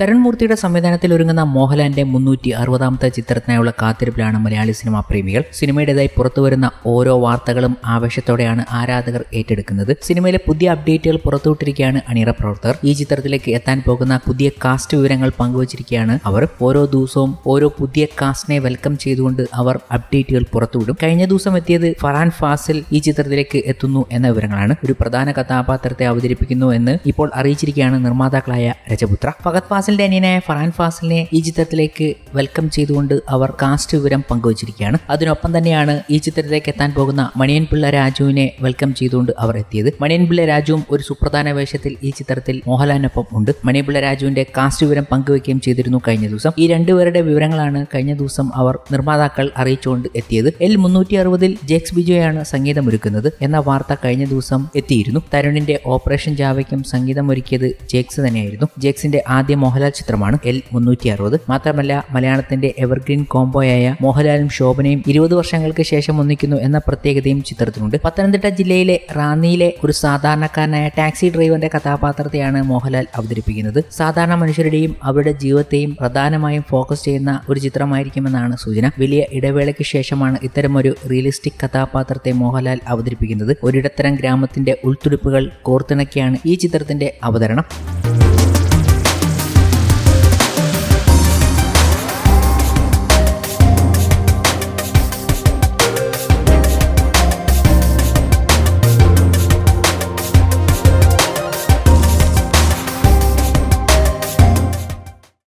തരുൺ മൂർത്തിയുടെ സംവിധാനത്തിൽ ഒരുങ്ങുന്ന മോഹൻലാലിന്റെ മുന്നൂറ്റി അറുപതാമത്തെ ചിത്രത്തിനായുള്ള കാത്തിരിപ്പിലാണ് മലയാളി സിനിമാ പ്രേമികൾ സിനിമയുടേതായി പുറത്തുവരുന്ന ഓരോ വാർത്തകളും ആവേശത്തോടെയാണ് ആരാധകർ ഏറ്റെടുക്കുന്നത്. സിനിമയിലെ പുതിയ അപ്ഡേറ്റുകൾ പുറത്തുവിട്ടിരിക്കുകയാണ് അണിയറ പ്രവർത്തകർ. ഈ ചിത്രത്തിലേക്ക് എത്താൻ പോകുന്ന പുതിയ കാസ്റ്റ് വിവരങ്ങൾ പങ്കുവച്ചിരിക്കുകയാണ് അവർ. ഓരോ ദിവസവും ഓരോ പുതിയ കാസ്റ്റിനെ വെൽക്കം ചെയ്തുകൊണ്ട് അവർ അപ്ഡേറ്റുകൾ പുറത്തുവിടും. കഴിഞ്ഞ ദിവസം എത്തിയത് ഫറാൻ ഫാസിൽ ഈ ചിത്രത്തിലേക്ക് എത്തുന്നു എന്ന വിവരങ്ങളാണ്. ഒരു പ്രധാന കഥാപാത്രത്തെ അവതരിപ്പിക്കുന്നു എന്ന് ഇപ്പോൾ അറിയിച്ചിരിക്കുകയാണ് നിർമ്മാതാക്കളായ രജപുത്ര. ഫഹദ് ഫാസിലിന്റെ അനിയനായ ഫറാൻ ഫാസിലിനെ ഈ ചിത്രത്തിലേക്ക് വെൽക്കം ചെയ്തുകൊണ്ട് അവർ കാസ്റ്റ് വിവരം പങ്കുവച്ചിരിക്കുകയാണ്. അതിനൊപ്പം തന്നെയാണ് ഈ ചിത്രത്തിലേക്ക് എത്താൻ പോകുന്ന മണിയൻ പിള്ള രാജുവിനെ വെൽക്കം ചെയ്തുകൊണ്ട് അവർ എത്തിയത്. മണിയൻ പിള്ള രാജുവും ഒരു സുപ്രധാന വേഷത്തിൽ ഈ ചിത്രത്തിൽ മോഹൻലാലിനൊപ്പം ഉണ്ട്. മണിയൻ പിള്ള രാജുവിന്റെ കാസ്റ്റ് വിവരം പങ്കുവയ്ക്കുകയും ചെയ്തിരുന്നു കഴിഞ്ഞ ദിവസം. ഈ രണ്ടുപേരുടെ വിവരങ്ങളാണ് കഴിഞ്ഞ ദിവസം അവർ നിർമ്മാതാക്കൾ അറിയിച്ചുകൊണ്ട് എത്തിയത്. എൽ മുന്നൂറ്റി അറുപതിൽ ജെക്സ് ബിജോയാണ് സംഗീതമൊരുക്കുന്നത് എന്ന വാർത്ത കഴിഞ്ഞ ദിവസം എത്തിയിരുന്നു. തരുണിന്റെ ഓപ്പറേഷൻ ജാവയ്ക്കും സംഗീതമൊരുക്കിയത് ജേക്സ് തന്നെയായിരുന്നു. ജേക്സിന്റെ ആദ്യ മോഹൻലാൽ ചിത്രമാണ് എൽ മുന്നൂറ്റി അറുപത് മാത്രമല്ല മലയാളത്തിന്റെ എവർഗ്രീൻ കോംബോയായ മോഹൻലാലും ശോഭനയും ഇരുപത് വർഷങ്ങൾക്ക് ശേഷം ഒന്നിക്കുന്നു എന്ന പ്രത്യേകതയും ചിത്രത്തിനുണ്ട്. പത്തനംതിട്ട ജില്ലയിലെ റാന്നിയിലെ ഒരു സാധാരണക്കാരനായ ടാക്സി ഡ്രൈവറിന്റെ കഥാപാത്രത്തെയാണ് മോഹൻലാൽ അവതരിപ്പിക്കുന്നത്. സാധാരണ മനുഷ്യരുടെയും അവരുടെ ജീവിതത്തെയും പ്രധാനമായും ഫോക്കസ് ചെയ്യുന്ന ഒരു ചിത്രമായിരിക്കുമെന്നാണ് സൂചന. വലിയ ഇടവേളയ്ക്ക് ശേഷമാണ് ഇത്തരമൊരു റിയലിസ്റ്റിക് കഥാപാത്രത്തെ മോഹൻലാൽ അവതരിപ്പിക്കുന്നത്. ഒരിടത്തരം ഗ്രാമത്തിന്റെ ഉൾത്തുടിപ്പുകൾ കോർത്തിണക്കിയാണ് ഈ ചിത്രത്തിന്റെ അവതരണം.